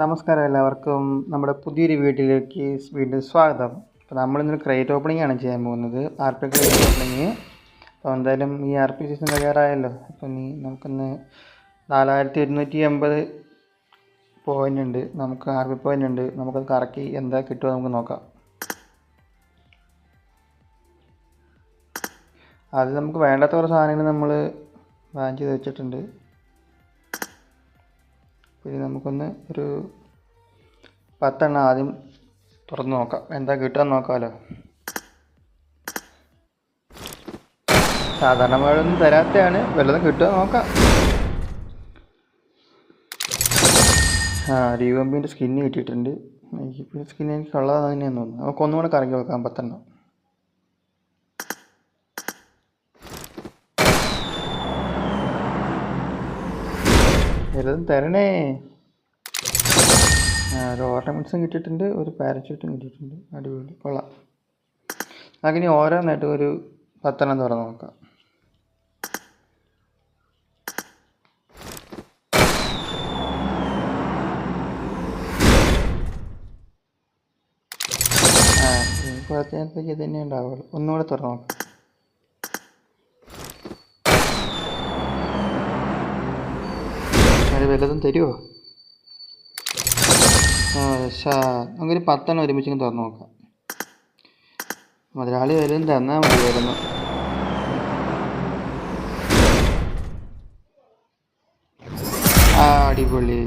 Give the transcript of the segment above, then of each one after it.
നമസ്കാരം എല്ലാവർക്കും. നമ്മുടെ പുതിയൊരു വീട്ടിലേക്ക് വീണ്ടും സ്വാഗതം. അപ്പോൾ നമ്മളിന്നൊരു ക്രേറ്റ് ഓപ്പണിംഗ് ആണ് ചെയ്യാൻ പോകുന്നത്. ആർ പി ക്രേറ്റ് ഓപ്പണിങ് അപ്പോൾ എന്തായാലും ഈ ആർ പി സീസൺ തയ്യാറായല്ലോ. അപ്പോൾ ഇനി നമുക്കിന്ന് നാലായിരത്തി ഇരുന്നൂറ്റി എൺപത് പോയിന്റ് ഉണ്ട്. നമുക്ക് ആർ പി പോയിന്റ് ഉണ്ട്. നമുക്കത് കറക്കി എന്താ കിട്ടുമോ നമുക്ക് നോക്കാം. അത് നമുക്ക് വേണ്ടാത്ത കുറേ സാധനങ്ങൾ നമ്മൾ ബാൻ ചെയ്ത് വെച്ചിട്ടുണ്ട്. പിന്നെ നമുക്കൊന്ന് ഒരു പത്തെണ്ണം ആദ്യം തുറന്ന് നോക്കാം. എന്താ കിട്ടുക നോക്കാമല്ലോ സാധാരണ മഴയൊന്നും തരാത്തെയാണ്. വല്ലതും കിട്ടുക നോക്കാം. ആ രീവമ്പിന്റെ സ്കിന്ന് കിട്ടിയിട്ടുണ്ട്. സ്കിന്ന് എനിക്ക് ഉള്ളതാണ് തന്നെയാണെന്ന് തോന്നുന്നു നമുക്ക് ഒന്നുകൂടെ കറക്കി നോക്കാം പത്തെണ്ണം. വല്ലതും തരണേ? ഒരു ഓർണമെന്റ്സും കിട്ടിയിട്ടുണ്ട് ഒരു പാരച്യൂട്ടും കിട്ടിയിട്ടുണ്ട്. അടിപൊളി കൊള്ളാം. നമുക്കിനി ഓരോന്നായിട്ട് ഒരു പത്തെണ്ണം തുറന്ന് നോക്കാം. കുറച്ച് നേരത്തേക്ക് ഇത് തന്നെ ഉണ്ടാവുള്ളൂ. ഒന്നുകൂടെ തുറന്ന് നോക്കാം. അത് വല്ലതും തരുമോ നമുക്കൊരു പത്തെണ്ണം ഒരുമിച്ച് തുറന്നു നോക്കാം. മുതലാളി വരും തന്നാൽ മതിയായിരുന്നു. ആ അടിപൊളി.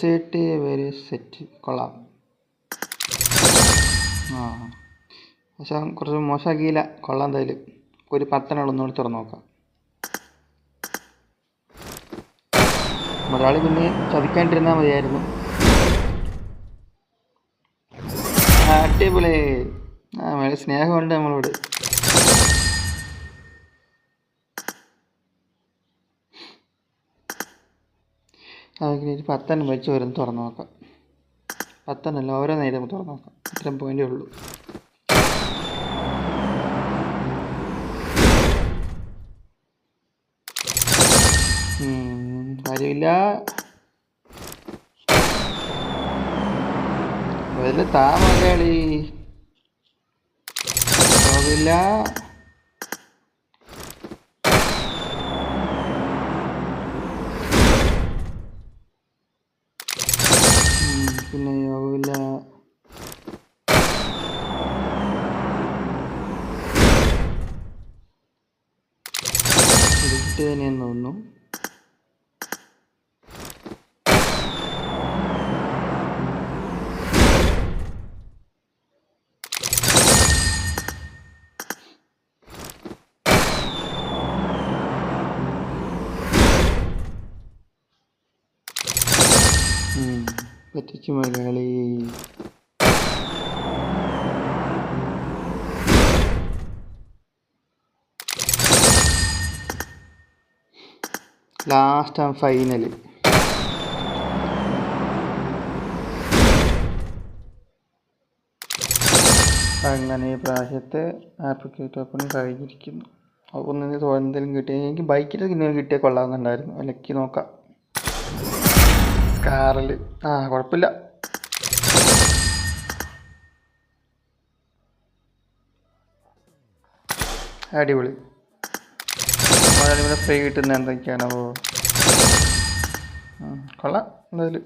സെറ്റ് വെരി സെറ്റ് കൊള്ളാം. ആ പക്ഷെ കുറച്ച് മോശമാക്കിയില്ല കൊള്ളാം എന്തായാലും. ഒരു പത്തെണ്ണം ഒന്നുകൂടി തുറന്നു നോക്കാം. മുതലാളി പിന്നെ ചതിക്കാണ്ടിരുന്നാൽ മതിയായിരുന്നു. അടിപൊളി. ആ സ്നേഹമുണ്ട് നമ്മളോട്. അതൊക്കെ പത്തെണ്ണം വെച്ച് വരും തുറന്നു നോക്കാം. പത്തെണ്ണല്ല ഓരോ നേരം തുറന്നു നോക്കാം. ഇത്രയും പോയിന്റേ ഉള്ളൂ. ഉം, കാര്യമില്ല. വല്ല താമരകളി പോകില്ല ഉം, പിന്നെ യോഗമില്ല തന്നെയെന്ന് തോന്നുന്നു. പറ്റിച്ചു മലയാളി. ലാസ്റ്റ് ആൻഡ് ഫൈനൽ അങ്ങനെ ഈ പ്രാവശ്യത്തെ ആപ്ലിക്കേറ്റ് ഓപ്പൺ കഴിഞ്ഞിരിക്കുന്നു. അപ്പോൾ ഒന്ന് എന്തെങ്കിലും കിട്ടിയ എനിക്ക് ബൈക്കിൽ കിട്ടിയാൽ കൊള്ളാമെന്നുണ്ടായിരുന്നു. ലക്കി നോക്കാം. കാറിൽ. ആ കുഴപ്പമില്ല. അടിപൊളി. മഴ ഫ്രീ കിട്ടുന്ന എന്തൊക്കെയാണോ? ഉം, കൊള്ളാം എന്തായാലും.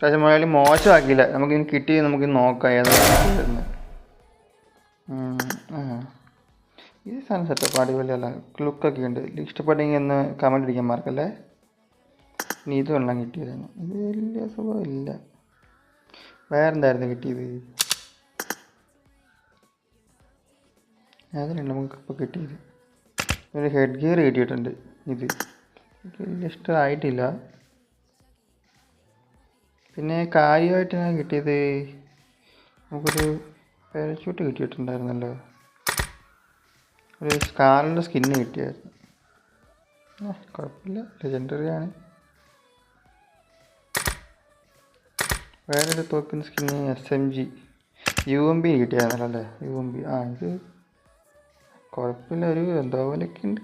പക്ഷേ മലയാളി മോശമാക്കിയില്ല. നമുക്ക് ഇനി കിട്ടി നമുക്ക് നോക്കാം ഏതാണ് ഈ സാധനം സെറ്റപ്പ് അടിപൊളിയല്ല. ലുക്കൊക്കെ ഉണ്ട്. ഇഷ്ടപ്പെട്ടെങ്കിൽ ഒന്ന് കമന്റ് അടിക്കാൻ മറക്കല്ലേ? ഇനി ഇത് വെള്ളം കിട്ടിയതാണ്. ഇത് വലിയ സുഖമില്ല വേറെന്തായിരുന്നു കിട്ടിയത്? അതിനുണ്ട് നമുക്ക് ഇപ്പോൾ കിട്ടിയത്. ഒരു ഹെഡ് ഗിയർ കിട്ടിയിട്ടുണ്ട് ഇത്. വലിയ ഇഷ്ടമായിട്ടില്ല. പിന്നെ കാര്യമായിട്ട് ഞാൻ കിട്ടിയത് നമുക്കൊരു പാരച്യൂട്ട് കിട്ടിയിട്ടുണ്ടായിരുന്നല്ലോ. ഒരു സ്കാറിന്റെ സ്കിന്ന് കിട്ടിയായിരുന്നു. കുഴപ്പമില്ല. ലെജൻഡറി ആണ്. വേറൊരു തോക്കിന്റെ skin S M G U M B കിട്ടിയായിരുന്നല്ലോ അല്ലേ യു എം ബി ആ ഇത് കുഴപ്പമില്ല. ഒരു എന്തോ പോലെയൊക്കെ ഉണ്ട്.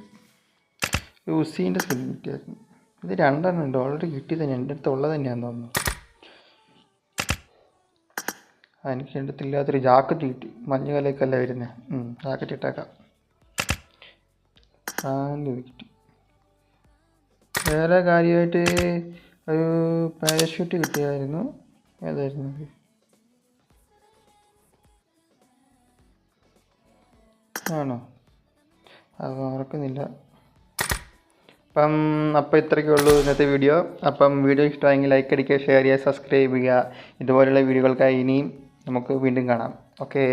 ഉസീന്റെ സ്കിൻ കിട്ടിയായിരുന്നു. ഇത് രണ്ടെണ്ണം ഉണ്ട്. ഓൾറെഡി കിട്ടി തന്നെ. എന്റെ അടുത്ത് ഉള്ളത് തന്നെയാണെന്ന് തോന്നുന്നു. എനിക്ക് എന്റെ ജാക്കറ്റ് കിട്ടി. മഞ്ഞ കലയൊക്കെയല്ല വരുന്നത് ജാക്കറ്റ് ഇട്ടേക്കാം. പാന്റ് കിട്ടി. വേറെ കാര്യമായിട്ട് ഒരു പാരഷൂട്ട് കിട്ടിയായിരുന്നു. ഏതായിരുന്നു? ആണോ? അത് ഓർക്കുന്നില്ല അപ്പം അപ്പോൾ ഇത്രയൊക്കെ ഉള്ളൂ ഇന്നത്തെ വീഡിയോ. അപ്പം വീഡിയോ ഇഷ്ടമായെങ്കിൽ ലൈക്ക് അടിക്കുക ഷെയർ ചെയ്യുക സബ്സ്ക്രൈബ് ചെയ്യുക. ഇതുപോലെയുള്ള വീഡിയോകൾക്കായി ഇനിയും നമുക്ക് വീണ്ടും കാണാം. ഓക്കേ